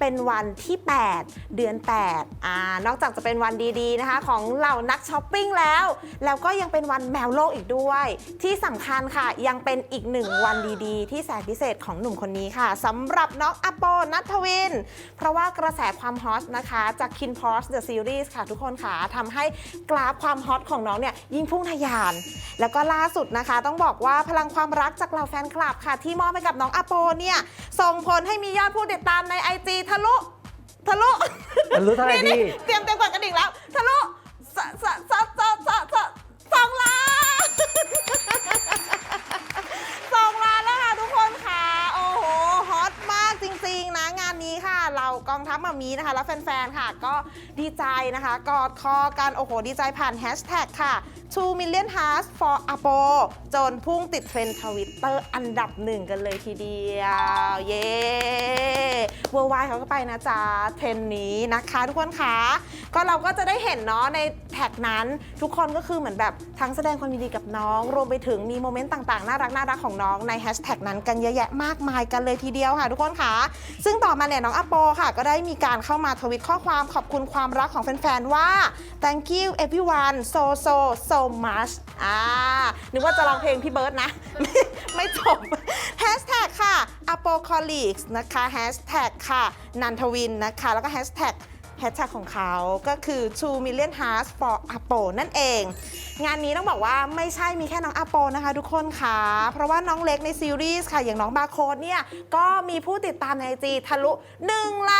เป็นวันที่ 8 เดือน8อ่านอกจากจะเป็นวันดีๆนะคะ ของเหล่านักช้อปปิ้งแล้ว แล้วก็ยังเป็นวันแมวโลกอีกด้วย ที่สำคัญค่ะยังเป็นอีกหนึ่งวันดีๆ ที่แสนพิเศษของหนุ่มคนนี้ค่ะสำหรับน้องอโปนัทวิน เพราะว่ากระแสความฮอตนะคะจาก Kin p o s The Series ค่ะทุกคนค่ะทำให้กราฟความฮอตของน้องเนี่ยยิ่งพุ่งทะยาน แล้วก็ล่าสุดนะคะ ต้องบอกว่าพลังความรักจากเหล่าแฟนคลับค่ะ ที่มอบให้กับน้องอโปเนี่ยส่งผลให้มียอดผู้ติดตามใน IG ทะลุทะลุทะลุเท่าไหร่นี่พี่ๆเตรียมเตรียมกดกระดิ่งแล้ว ทะลุสะสะสะสะสะสะสองล้านสองล้านแล้วค่ะทุกคนค่ะ โอ้โห ฮอตมากจริงๆนะงานนี้ค่ะ เรากองทัพมามีนะคะ แล้วแฟนๆ ค่ะ ก็ดีใจนะคะ กอดคอกัน โอ้โห ดีใจผ่านแฮชแท็กค่ะ 2 million hearts for Apo จนพุ่งติดเทรนด์ทวิตเตอร์อันดับหนึ่งกันเลยทีเดียว เย้ เวอร์ไวเขาก็ไปนะจ๊ะเทรนนี้นะคะทุกคนคะก็เราก็จะได้เห็นเนาะในแท็กนั้นทุกคนก็คือเหมือนแบบทั้งแสดงความยินดีกับน้อง รวมไปถึงมีโมเมนต์ต่างๆ น่ารักน่ารักของน้องในแฮชแท็กนั้นกันเยอะแยะมากมายกันเลยทีเดียวค่ะ ทุกคนคะซึ่งต่อมาเนี่ยน้องอโปค่ะ ก็ได้มีการเข้ามาทวิตข้อความขอบคุณความรักของแฟนๆว่า thank you everyone so so so much อ่านึกว่าจะร้องเพลงพี่เบิร์ดนะ ไม่จบ แฮชแท็กค่ะ apocalypse นะคะแฮชแท็กค่ะ นันทวินนะคะ แล้วก็แฮชแท็กแฮชแท็กของเขาก็คือ2 million hearts for Apple นั่นเอง งานนี้ต้องบอกว่าไม่ใช่มีแค่น้อง Apple นะคะทุกคนค่ะ เพราะว่าน้องเล็กในซีรีส์ค่ะ อย่างน้องบาโคดเนี่ย ก็มีผู้ติดตามในไอจีทะลุ1ล้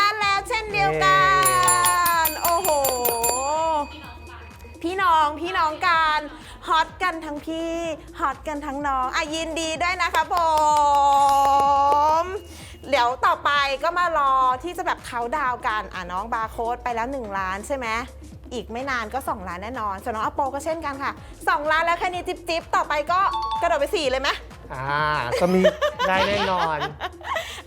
านแล้วเช่น พี่น้องพี่น้องกันฮอตกันทั้งพี่ฮอตกันทั้งน้องอะยินดีด้วยนะคะผมเดี๋ยวต่อไปก็มารอที่จะแบบเขาน์ดาวน์กันอะน้องบาร์โค้ดไปแล้ว 1 ล้านใช่ไหมอีกไม่นานก็ 2 ล้านแน่นอน ส่วนน้องอโปก็เช่นกันค่ะ 2 ล้านแล้วแค่นี้จิ๊บจิ๊บต่อไปก็กระโดดไป 4 เลยไหมอ่าก็มีได้แน่นอน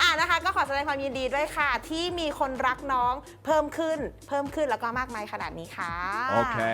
อะนะคะก็ขอแสดงความยินดีด้วยค่ะ ที่มีคนรักน้องเพิ่มขึ้นเพิ่มขึ้นแล้วก็มากมายขนาดนี้ค่ะ Okay.